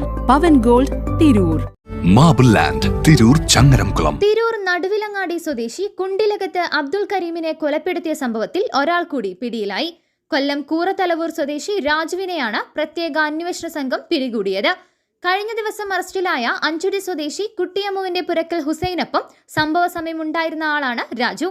Pavan gold Tirur. Marble land Tirur Changaramkulam. Tirur Naduvilangadi സ്വദേശി കുണ്ടിലകത്ത് അബ്ദുൾ കരീമിനെ കൊലപ്പെടുത്തിയ സംഭവത്തിൽ ഒരാൾ കൂടി പിടിയിലായി. കൊല്ലം കൂറത്തലവൂർ സ്വദേശി രാജുവിനെയാണ് പ്രത്യേക അന്വേഷണ സംഘം പിടികൂടിയത്. കഴിഞ്ഞ ദിവസം അറസ്റ്റിലായ അഞ്ചുടി സ്വദേശി കുട്ടിയമ്മുവിന്റെ പുരക്കൽ ഹുസൈനൊപ്പം സംഭവ സമയം ഉണ്ടായിരുന്ന ആളാണ് രാജു.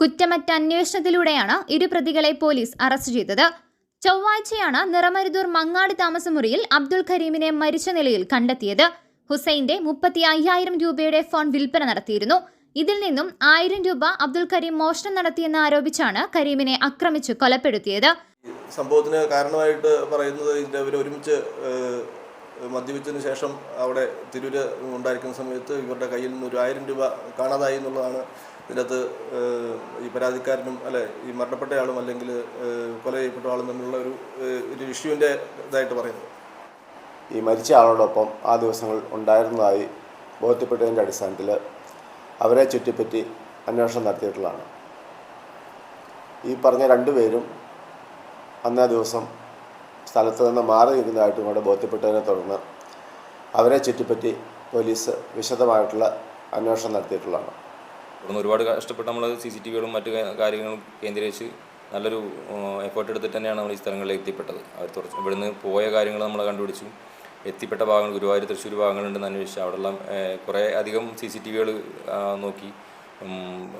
കുറ്റമറ്റ അന്വേഷണത്തിലൂടെയാണ് ഇരു പ്രതികളെ പോലീസ് അറസ്റ്റ് ചെയ്തത്. ചൊവ്വാഴ്ചയാണ് നിറമരുതൂർ മങ്ങാടി താമസമുറിയിൽ അബ്ദുൾ കരീമിനെ മരിച്ച നിലയിൽ കണ്ടെത്തിയത്. ഹുസൈന്റെ മുപ്പത്തി അയ്യായിരം രൂപയുടെ ഫോൺ വിൽപ്പന നടത്തിയിരുന്നു. ഇതിൽ നിന്നും ആയിരം രൂപ അബ്ദുൾ കരീം മോഷണം നടത്തിയെന്ന് ആരോപിച്ചാണ് കരീമിനെ ആക്രമിച്ച് കൊലപ്പെടുത്തിയത്. സംഭവത്തിന് കാരണമായിട്ട് പറയുന്നത് അവർ ഒരുമിച്ച് മദ്യപിച്ചതിന് ശേഷം അവിടെ തിരൂര് ഉണ്ടായിരിക്കുന്ന സമയത്ത് ഇവരുടെ കയ്യിൽ നിന്ന് ഒരു ആയിരം രൂപ കാണാതായി എന്നുള്ളതാണ് ഇതിനകത്ത് ഈ പരാതിക്കാരനും അല്ലെ ഈ മരണപ്പെട്ടയാളും അല്ലെങ്കിൽ കൊല ചെയ്യപ്പെട്ട ആളും തമ്മിലുള്ള ഒരു ഒരു ഇഷ്യൂവിന്റെ ഇതായിട്ട് പറയുന്നത് ഈ മരിച്ച ആളോടൊപ്പം ആ ദിവസങ്ങൾ ഉണ്ടായിരുന്നതായി ബോധ്യപ്പെട്ടതിന്റെ അടിസ്ഥാനത്തിൽ അവരെ ചുറ്റിപ്പറ്റി അന്വേഷണം നടത്തിയിട്ടുള്ളതാണ്. ഈ പറഞ്ഞ രണ്ടുപേരും അന്നേ ദിവസം സ്ഥലത്ത് നിന്ന് മാറി നിൽക്കുന്നതായിട്ടും കൂടെ ബോധ്യപ്പെട്ടതിനെ തുടർന്ന് അവരെ ചുറ്റിപ്പറ്റി പോലീസ് വിശദമായിട്ടുള്ള അന്വേഷണം നടത്തിയിട്ടുള്ളതാണ്. ഇവിടുന്ന് ഒരുപാട് കഷ്ടപ്പെട്ട് നമ്മൾ സി സി ടി വികളും മറ്റു കാര്യങ്ങളും കേന്ദ്രീകരിച്ച് നല്ലൊരു എഫേർട്ട് എടുത്തിട്ട് തന്നെയാണ് നമ്മൾ ഈ സ്ഥലങ്ങളിൽ എത്തിപ്പെട്ടത്. അവർ തുറച്ച് ഇവിടുന്ന് പോയ കാര്യങ്ങൾ നമ്മൾ കണ്ടുപിടിച്ചു. എത്തിപ്പെട്ട ഭാഗങ്ങൾ ഗുരുവായൂർ തൃശ്ശൂർ ഭാഗങ്ങളുണ്ടെന്ന് അന്വേഷിച്ചു അവിടെയുള്ള കുറേ അധികം സി സി ടി വികൾ നോക്കി.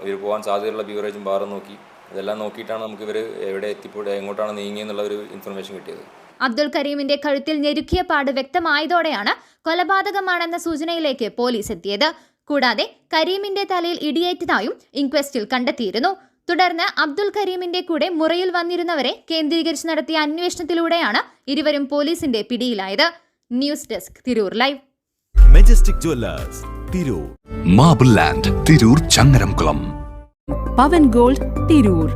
ഇവർ പോകാൻ സാധ്യതയുള്ള ബീവറേജും ബാറും നോക്കി. ഇതെല്ലാം നോക്കിയിട്ടാണ് നമുക്ക് ഇവർ എവിടെ എത്തിപ്പോയി എങ്ങോട്ടാണ് നീങ്ങിയെന്നുള്ള ഒരു ഇൻഫർമേഷൻ കിട്ടിയത്. അബ്ദുൾ കരീമിന്റെ കഴുത്തിൽ ഞെരുക്കിയ പാട് വ്യക്തമായതോടെയാണ് കൊലപാതകമാണെന്ന സൂചനയിലേക്ക് പോലീസ് എത്തിയത്. കൂടാതെ കരീമിന്റെ തലയിൽ ഇടിയേറ്റതായും ഇൻക്വസ്റ്റിൽ കണ്ടെത്തിയിരുന്നു. തുടർന്ന് അബ്ദുൾ കരീമിന്റെ കൂടെ മുറിയിൽ വന്നിരുന്നവരെ കേന്ദ്രീകരിച്ച് നടത്തിയ അന്വേഷണത്തിലൂടെയാണ് ഇരുവരും പോലീസിന്റെ പിടിയിലായത്. News desk Tirur live. Majestic Jewellers Tirur. Marble land Tirur Changaramkulam. Pavan gold Tirur